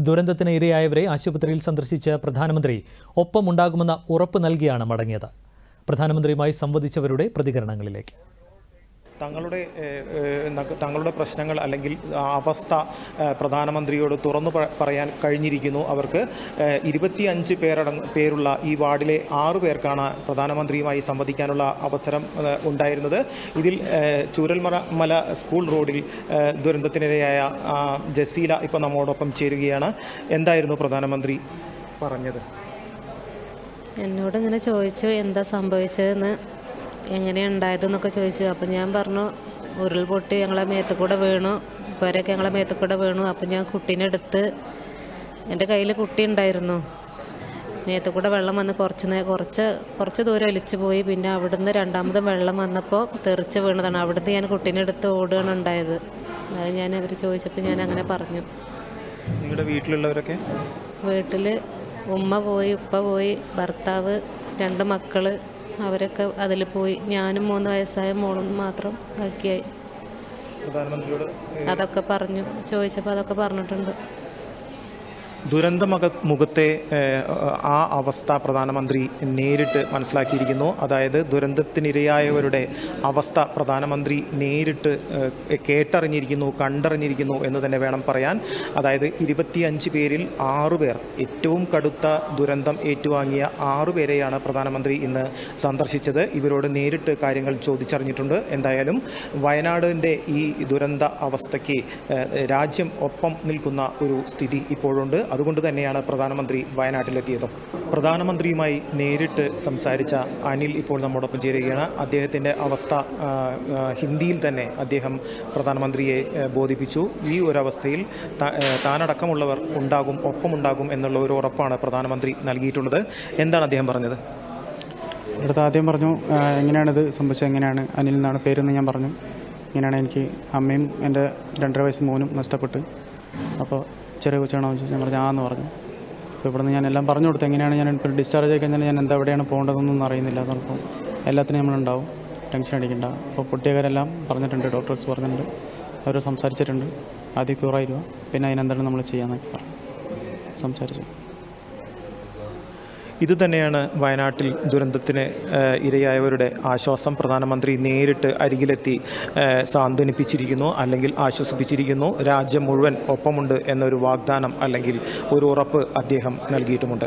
ദുരന്തത്തിന് ഇരയായവരെ ആശുപത്രിയിൽ സന്ദർശിച്ച പ്രധാനമന്ത്രി ഒപ്പമുണ്ടാകുമെന്ന ഉറപ്പ് നൽകിയാണ് മടങ്ങിയത്. പ്രധാനമന്ത്രിയുമായി സംവദിച്ചവരുടെ പ്രതികരണങ്ങളിലേക്ക്. തങ്ങളുടെ തങ്ങളുടെ പ്രശ്നങ്ങൾ അല്ലെങ്കിൽ അവസ്ഥ പ്രധാനമന്ത്രിയോട് തുറന്നു പറയാൻ കഴിഞ്ഞിരിക്കുന്നു. അവർക്ക് ഇരുപത്തിയഞ്ച് പേരടങ്ങ പേരുള്ള ഈ വാർഡിലെ ആറു പേർക്കാണ് പ്രധാനമന്ത്രിയുമായി സംവദിക്കാനുള്ള അവസരം ഉണ്ടായിരുന്നത്. ഇതിൽ ചൂരൽമല മല സ്കൂൾ റോഡിൽ ദുരന്തത്തിനിരയായ ജസീല ഇപ്പോൾ നമ്മോടൊപ്പം ചേരുകയാണ്. എന്തായിരുന്നു പ്രധാനമന്ത്രി പറഞ്ഞത്? എന്നോട് ഇങ്ങനെ ചോദിച്ചു എന്താ സംഭവിച്ചതെന്ന്? എങ്ങനെയുണ്ടായതെന്നൊക്കെ ചോദിച്ചു. അപ്പം ഞാൻ പറഞ്ഞു ഉരുൾപൊട്ടി ഞങ്ങളെ മേത്ത് കൂടെ വീണു. ഇവരൊക്കെ ഞങ്ങളെ മേത്ത് കൂടെ വീണു. അപ്പം ഞാൻ കുട്ടീനെ എടുത്ത് എന്റെ കയ്യിൽ കുട്ടി ഉണ്ടായിരുന്നു. മേത്ത് കൂടെ വെള്ളം വന്ന് കുറച്ച് നേ കുറച്ച് കുറച്ച് ദൂരം ഒലിച്ചു പോയി. പിന്നെ അവിടുന്ന് രണ്ടാമതും വെള്ളം വന്നപ്പോൾ തെറിച്ച് വീണതാണ്. അവിടുന്ന് ഞാൻ കുട്ടീനെ എടുത്ത് ഓടുകയാണ് ഉണ്ടായത്. അത് ഞാൻ അവർ ചോദിച്ചപ്പോൾ ഞാൻ അങ്ങനെ പറഞ്ഞു. നിങ്ങളുടെ വീട്ടിലുള്ളവരൊക്കെ? വീട്ടിൽ ഉമ്മ പോയി ഉപ്പ പോയി ഭർത്താവ് രണ്ട് മക്കൾ അവരൊക്കെ അതിൽ പോയി. ഞാനും മൂന്ന് വയസ്സായ മോളും മാത്രം ബാക്കിയായി. അതൊക്കെ പറഞ്ഞു. ചോദിച്ചപ്പോൾ അതൊക്കെ പറഞ്ഞിട്ടുണ്ട്. ദുരന്തമക മുഖത്തെ ആ അവസ്ഥ പ്രധാനമന്ത്രി നേരിട്ട് മനസ്സിലാക്കിയിരിക്കുന്നു. അതായത് ദുരന്തത്തിനിരയായവരുടെ അവസ്ഥ പ്രധാനമന്ത്രി നേരിട്ട് കേട്ടറിഞ്ഞിരിക്കുന്നു കണ്ടറിഞ്ഞിരിക്കുന്നു എന്ന് തന്നെ വേണം പറയാൻ. അതായത് ഇരുപത്തിയഞ്ച് പേരിൽ ആറുപേർ ഏറ്റവും കടുത്ത ദുരന്തം ഏറ്റുവാങ്ങിയ ആറുപേരെയാണ് പ്രധാനമന്ത്രി ഇന്ന് സന്ദർശിച്ചത്. ഇവരോട് നേരിട്ട് കാര്യങ്ങൾ ചോദിച്ചറിഞ്ഞിട്ടുണ്ട്. എന്തായാലും വയനാടിന്റെ ഈ ദുരന്ത അവസ്ഥയ്ക്ക് രാജ്യം ഒപ്പം നിൽക്കുന്ന ഒരു സ്ഥിതി ഇപ്പോഴുണ്ട്. അതുകൊണ്ട് തന്നെയാണ് പ്രധാനമന്ത്രി വയനാട്ടിലെത്തിയത്. പ്രധാനമന്ത്രിയുമായി നേരിട്ട് സംസാരിച്ച അനിൽ ഇപ്പോൾ നമ്മോടൊപ്പം ചേരുകയാണ്. അദ്ദേഹത്തിന്റെ അവസ്ഥ ഹിന്ദിയിൽ തന്നെ അദ്ദേഹം പ്രധാനമന്ത്രിയെ ബോധിപ്പിച്ചു. ഈ ഒരവസ്ഥയിൽ താനടക്കമുള്ളവർ ഉണ്ടാകും ഒപ്പമുണ്ടാകും എന്നുള്ള ഒരു ഉറപ്പാണ് പ്രധാനമന്ത്രി നൽകിയിട്ടുള്ളത്. എന്താണ് അദ്ദേഹം പറഞ്ഞത്? അടുത്ത് ആദ്യം പറഞ്ഞു "ആ, എങ്ങനെയാണിത് സംഭവിച്ചത്? എങ്ങനെയാണ് അനിൽ എന്നാണ് പേരെന്ന് ഞാൻ പറഞ്ഞു. ഇങ്ങനെയാണ് എനിക്ക് അമ്മയും എന്റെ രണ്ടര വയസ്സ് മോനും നഷ്ടപ്പെട്ട്. അപ്പോൾ ചെറിയ കൊച്ചാണോ എന്ന് ചോദിച്ചു ഞാൻ പറഞ്ഞു ആ എന്ന് പറഞ്ഞു. അപ്പോൾ ഇവിടുന്ന് ഞാൻ എല്ലാം പറഞ്ഞു കൊടുത്തു എങ്ങനെയാണ് ഞാൻ ഇപ്പോൾ ഡിസ്ചാർജ് ആയി കഴിഞ്ഞാൽ ഞാൻ എന്താ എവിടെയാണ് പോകേണ്ടതെന്നൊന്നും അറിയുന്നില്ല. അതോടൊപ്പം എല്ലാത്തിനും നമ്മളുണ്ടാവും ടെൻഷൻ അടിക്കണ്ട. അപ്പോൾ കുട്ടികാരെല്ലാം പറഞ്ഞിട്ടുണ്ട് ഡോക്ടേഴ്സ് പറഞ്ഞിട്ടുണ്ട് അവർ സംസാരിച്ചിട്ടുണ്ട്. ആദ്യം ക്യൂറായിരുന്നു പിന്നെ അതിനെന്താണ് നമ്മൾ ചെയ്യാമെന്നൊക്കെ പറഞ്ഞു. സംസാരിച്ചു. ഇത് തന്നെയാണ് വയനാട്ടിൽ ദുരന്തത്തിന് ഇരയായവരുടെ ആശ്വാസം പ്രധാനമന്ത്രി നേരിട്ട് അരികിലെത്തി സാന്ത്വനിപ്പിച്ചിരിക്കുന്നു അല്ലെങ്കിൽ ആശ്വസിപ്പിച്ചിരിക്കുന്നു. രാജ്യം മുഴുവൻ ഒപ്പമുണ്ട് എന്നൊരു വാഗ്ദാനം അല്ലെങ്കിൽ ഒരു ഉറപ്പ് അദ്ദേഹം നൽകിയിട്ടുമുണ്ട്.